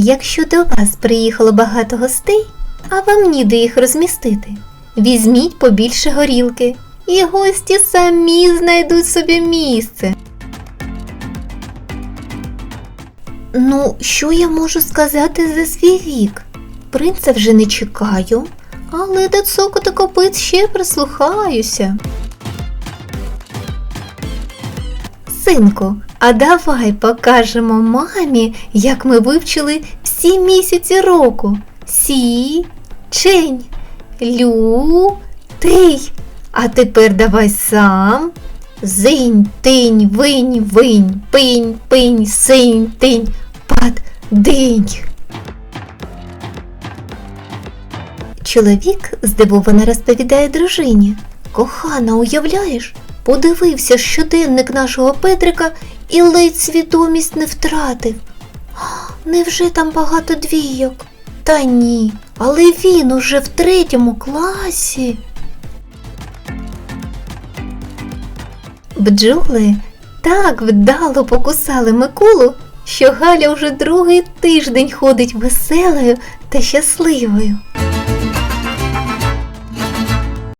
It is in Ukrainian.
якщо до вас приїхало багато гостей, а вам ніде їх розмістити, візьміть побільше горілки, і гості самі знайдуть собі місце. Ну, що я можу сказати за свій вік? Принца вже не чекаю, але до цокоту копит ще прислухаюся. Синку, а давай покажемо мамі, як ми вивчили всі місяці року. Сі, чень, лю, тий. А тепер давай сам. Зинь, тинь, винь, винь, пинь, пинь, синь, тинь, пад, динь. Чоловік здивовано розповідає дружині. Кохана, уявляєш? Подивився щоденник нашого Петрика і ледь свідомість не втратив. Невже там багато двійок? Та ні, але він уже в третьому класі. Бджоли так вдало покусали Миколу, що Галя вже другий тиждень ходить веселою та щасливою.